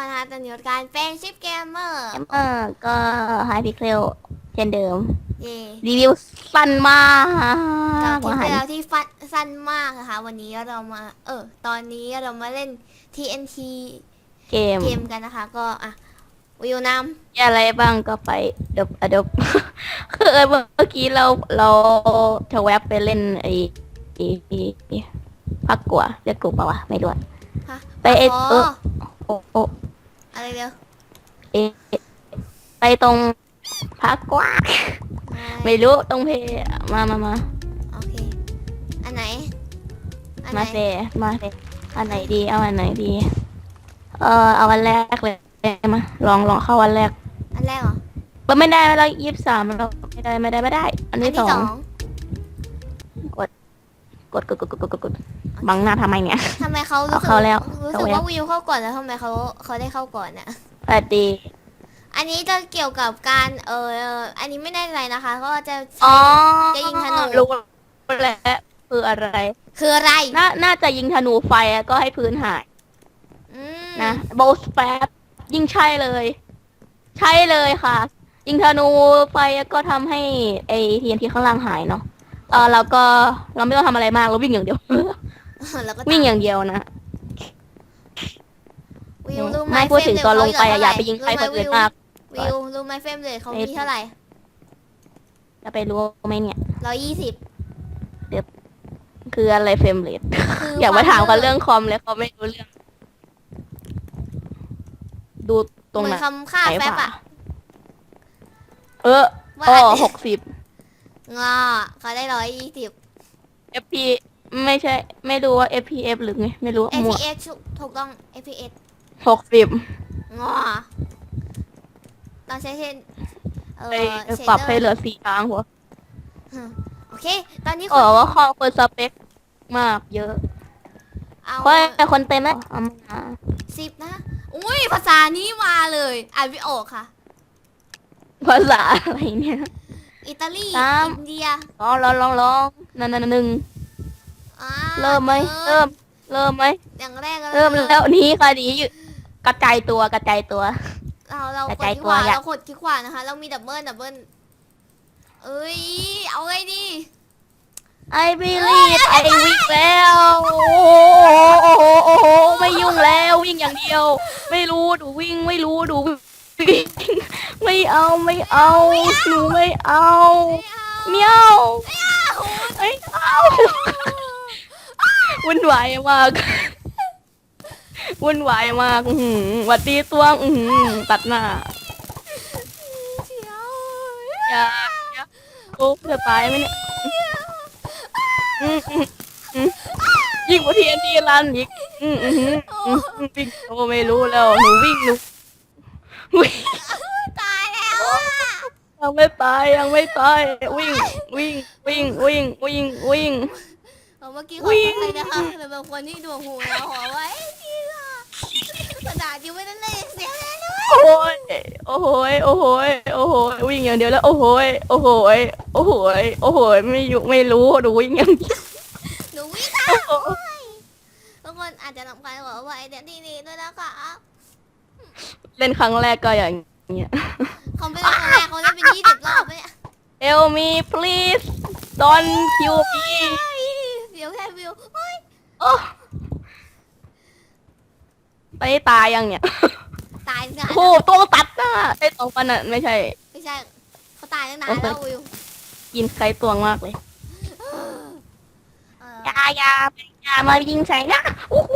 คนนะคะตอนนี้การเป็นชิปเกมเมอร์เออก็ไฮพิกเซลเช่นเดิม เย่รีวิวสั้นมากกับคลิปว่าหัที่นแล้วที่ฟันสั้นมากนะคะ วันนี้เรามา เออ ตอนนี้เรามาเล่น TNT เกมเกมกันนะคะ ก็อะวิวนอะไรบ้างก็ไปเดบอดบคือเมื่อกี้เราเราจะแวบไปเล่นไอ้ไอ้ไอ้พักกัวเรียกกูปะวะไม่รู้อะำฮะไปเออ๋อเออโอ้โอ้ อะไรเดียวเอไปตรงพักกวาไม่รู้ตรงเพมามามาโอเค อันไหน อันไหน มาเซมาเซอันไหนดี เอาอันไหนดี เออเอาวันแรกเลยมาลองลองเข้าวันแรกอันแรกเหรอเราไม่ได้เรายี่สิบสามเราไม่ได้ไม่ได้ไม่ได้ อันที่สองกด กดกดกดกดกดกดบังหน้าทำไมเนี่ย ทำไมเขารู้เอาสึกเข้าแล้วรู้สึเข้ากแล้ว ว่าวิวเข้าก่อนแล้วทำไมเขาเขาได้เข้าก่อนน่ะสวัสดี อันนี้จะเกี่ยวกับการเอออันนี้ไม่แน่ใจนะคะ ก็จะอ๋อจะยิงธนู รู้แล้วคืออะไร คืออะไรน่าน่าจะยิงธนูไฟก็ให้พื้นหายอืมนะโบสแปดยิงใช่เลย ใช่เลยค่ะ ยิงธนูไฟก็ทำให้ไอทีนทีข้างล่างหายเนาะ เออเราก็เราไม่ต้องทำอะไรมากเราวิ่งอย่างเดียว แล้วก็วิ่งอย่างเดียวนะ วิวรู้ไหมไม่พูดถึงตอนลงไปเฟรอะมอย่าเรทไปยิงใครคนเท่าไหอื่นมาก วิวรู้ไหมเฟรมเรทเขามีเท่าไหร่จะไปรู้ไหมเนี่ย ร้อยยี่สิบคืออะไรเฟรมเรทคืออย่ามาถามคกัวานเรื่องคอมเลยเขาไม่รู้เรื่อง ดูตรงเหไหมืนอนคำค่าไหนแฟบวะอะ เออว่าอ๋ออันหกสิบ งอเขาได้ร้อยยี่สิบ FP ไม่ใช่ ไม่รู้ว่า FPF หรือไง ไม่รู้หมวด FPS ถูกต้อง FPS หกสิบ งอเราใช้เช่นเอไปอปรับให้ shader เหลือสี่ครั้งหัวโอเค ตอนนี้ก็ว่าข้อเปิดสเปคมากเยอะเอาเพราะแต่คนเต็มแล้วเอามาสิบนะ อุ้ยภาษานี้มาเลย อ่านไม่ออกค่ะ ภาษาอะไรเนี่ย อิตาลีสาม อินเดียลองลองลองลองนั่นนั่นหนึ่งอ่าเริ่มไหมเออเริ่ม เริ่มไหมอย่างแรกก็เริ่มแล้วหนี้ค่ะหนีอยู่กระจายตัวกระจายตัว เราเรากระกดจายที่ตัขววาอย่าเรากดที่ขวานะคะ เรามีดับเบิลดับเบิลเอ้ยเอาไงดี I believe I วิ่งแล้วโอ้โหโอ้โหโอ้โหไม่ยุ่งแล้ววิ่งอย่างเดียว ไม่รู้ดูวิ่งไม่รู้ดูวิ่ง ไม่เอาไม่เอาหนูไม่เอาเมียวไม่เอาวุ่นวายมากวุ่นวายมากหือหวัดดีตวงหือตัดหน้าอย่าโอ้จะตายไหมเนี่ยิงกว่าทีนทีรันอีกอืมอืมอืมวิ่งโอ้ไม่รู้แล้วหนูวิ่งหนู วิ่งตายแล้วอะยังไม่ตายยังไม่ตายวิ่งวิ่งวิ่งวิ่งวิ่งวิ่ง เอาเมื่อกี้ขวิ่องเลยนะคะแต่บางคนที่ดวงหูแล้วขอไว้จริงอะกระดาษยังไม่ได้เลยเสียเลยนะโอ้ยโอ้โหยโอ้โหยโอ้โหยวิ่งอย่างเดียวแล้วโอ้โหยโอ้โหยโอ้โหยโอ้โหยไม่อยู่ไม่รู้หนูวิ่งอย่างเดียวหนูวิ่งตามด้วยบางคนอาจจะรำคาญบอกว่าไอเดียที่นี่ด้วยนะคะ เล่นครั้งแรกก็อย่างเงี้ย เขาไม่ได้ครั้งแรกเขาได้เป็นยี่สิบรอบไปเนี่ย Help me please don't kill me เดี๋ยวแค่วิวเฮ้ยโอ้ไปตายยังเนี่ยตายงานโอ้ต้องตัดหน้าไอ้ตรงปันน่ะไม่ใช่ ไม่ใช่เขาตายตั้งนานแล้ววิวยินใครตวงมากเลยเอออย่าอย่าอย่ามายิงใส่นะโอ้โห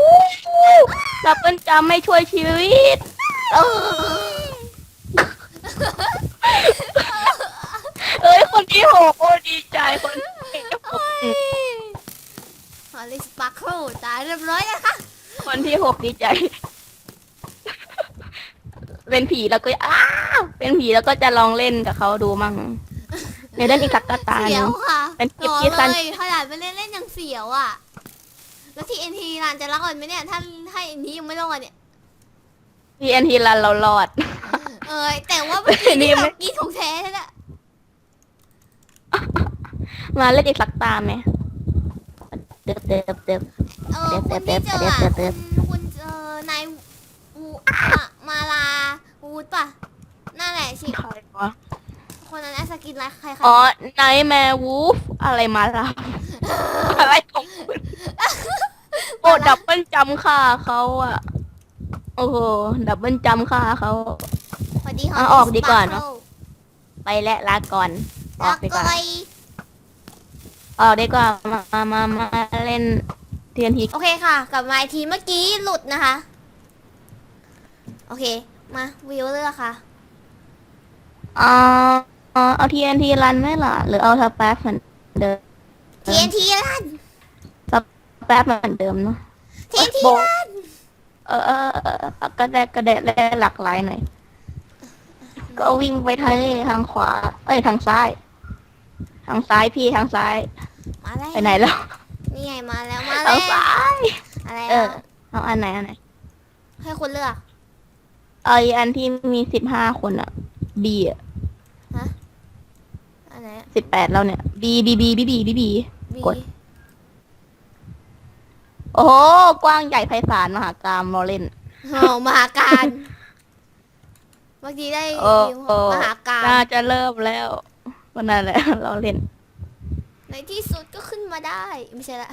ดับเบิลจะไม่ช่วยชีวิต เออเอ้ยคนที่หกโอ้ดีใจคนที่หกฮอลลิสปาร์คตายเรียบร้อยนะคะ คนที่หกดีใจ เป็นผีแล้วก็อ้าวเป็นผีแล้วก็จะลองเล่นกับเขาดูมั่งในเล่นอีกสักตาหเสีนึ่ยวงค่ะเป็นคลิปหล่อที่สั้นเลยขนาดไปเล่นเล่นยังเสียวอะ แล้วทีเอ็นทีรานจะรักอ่อนไหมเนี่ย ถ้าถ้าเอ็นทียังไม่รอดเนี่ย ทีเอ็นทีรันเรารอด เออแต่ว่าเมื่อกี้นี่นี่ไม่แบบกี้ถูกแท้แล้วน่ะมาเล่นอีกสักตาไหมเดิบเดิบเดิบ เออคุณที่เจออะเดี๋ยวคุณคุณเจอนายวูมามาลาวูดป่ะนั่นแหละชิใครวะคนนั้นแอสกินไรใครใครอ๋อไนแมร์วูฟอะไรมาล่ะ อะไรของคุณโอ้ดับเบิลจำค่าเขาอะ โอ้โห ดับเบิลจำค่าเขาสวัสดีอะออกดีกว่าเนอะ ไปและลาก่อนอลาอกดีกก่ว่าอยออกดีกว่ามามามามาเล่นเทียนทีโอเคค่ะ กลับมาอีกทีเมื่อกี้หลุดนะคะ โอเค มาวิวเลือกค่ะอ่าเอาทีเอ็นทีรันไหมล่ะ หรือเอาสแป๊บเหมือนเดิม TNT ลั่น สแป๊บเหมือนเดิมเนาะ TNT โบะลั่น เออเออเออเออกระแดกกระแดะแลหลากหลายหน่อย ก็วิ่งไปทางทางขวา เอ้ยทางซ้าย ทางซ้ายพี่ทางซ้าย มาแล้วไปไหนแล้วนี่ไงมาแล้วมาแล้งวซ้าย อะไรเออ อะเอาอันไหนอันไหน ให้คุณเลือก เอออันที่มีสิบห้าคนอะบีอะอันไหนสิบแปดแล้วเนี่ยบีบีบีบีบีบี บีกด โอ้โหกว้างใหญ่ไพศาลมหากรามเราเล่น โอ้มหาการเมื่อกี้ได้โอ้วิวโหมหาการ น่าจะเริ่มแล้ววันนั้นแหละเราเล่น ในที่สุดก็ขึ้นมาได้ ไม่ใช่ละ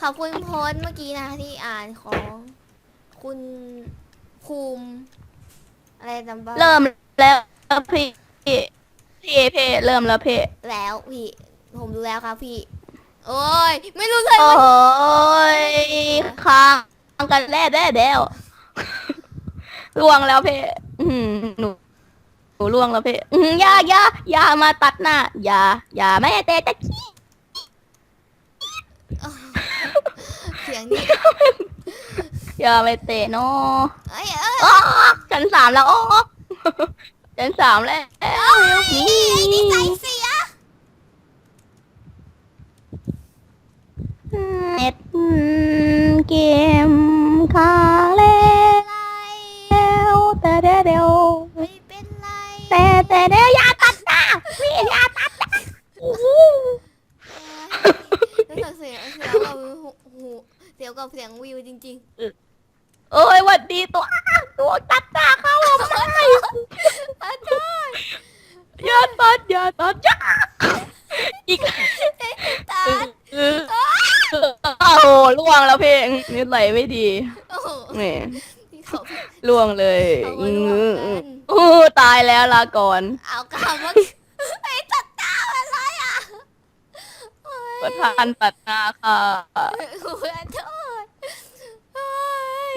ขอบคุณโพสต์เมื่อกี้นะคะที่อ่านของคุณภูมิ อะไรจำบ้างเริ่มแล้วพี่พี่พี่เพเริ่มแล้วพี่แล้วพี่ ผมดูแล้วครับพี่ โอ้ยไม่รู้เลยโอ้ว่ายค้างกันแล้วแด้แล้วล่วงแล้วเพ่อื้อหือหนูหนูล่วงแล้วเพ่อื้อหืออย่าอย่าอย่ามาตัดหน้าอย่าอย่าแม่เตะตะกี้เสียงนี้อย่าไปเตะเนาะเอ้ยเอ้ยออกชั้นสามแล้วออกชั้นสามแล้ว นี่นิสัยเสีย เน็ตเกมค้างแล้ไรวแต่เดี๋ยวเดี๋ยวไม่เป็นไร แต่แต่เดี๋ยวอย่าตัดหน้าพี่อย่าตัดหน้าอู้หูรู้สึกเสียงเสียงกับหูหูเสียงกับเสียงวิวจริงเอ้ยหวัดดีตัวตัวตัดหน้าเขาออกมาๆอาจารย์อย่าตัดอย่าตัดอย่าอีก ตา เออโอ้โห ล่วงแล้วเพลงนิดไหลไม่ดีโอ้โหแหมที่เขาล่วงเลยเขาอืมาร่วมอกันอู้ตายแล้วลาก่อนเอากลับมาไอ้ตัดตาอะไรอะโอ้ยประธานตัดหน้าค่ะ ขอโทษโอ้ย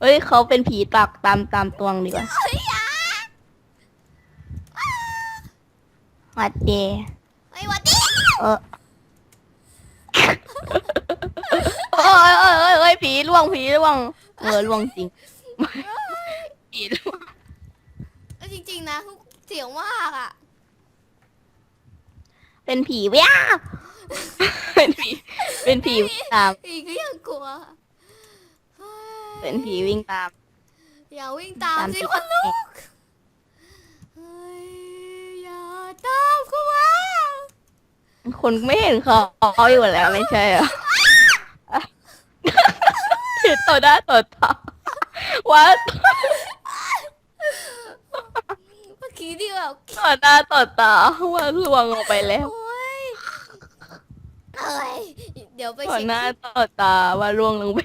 เฮ้ยเขาเป็นผีตักตามตามตวงดีกว่าเฮ้ยอย่าหวัดเดไอ้หวัดดี เออ เอ้ยเอ้ยเอ้ยเอ้ยผีล่วงผีล่วง เออล่วงจริง ผีล่วงเอาจริงๆนะเสียวมากอะเป็นผีเว้ยเป็นผีเป็นผีวิ่งตาม อีกก็ยังกลัวเฮ้ยเป็นผีวิ่งตาม อย่าวิ่งตามตามสิติดคนลูกเฮ้ยอย่าตามกูมาคนไม่เห็นเขาเขาอยู่แล้วไม่ใช่เหรอ ผิดต่อหน้าต่อตาว่าเมื่อกี้ที่แบบต่อหน้าต่อตาว่าล่วงออกไปแล้ว โอ้ยเอ้ยเดี๋ยวไปต่อเช็คหน้าต่อตาว่าล่วงลงไป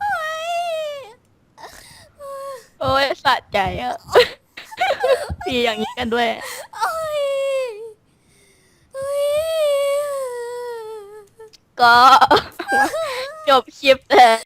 โอ้ยโอ้ยสะใจอะผีอย่างนี้กันด้วยโอ้ยโอ้ย ก็ จบคลิปแต่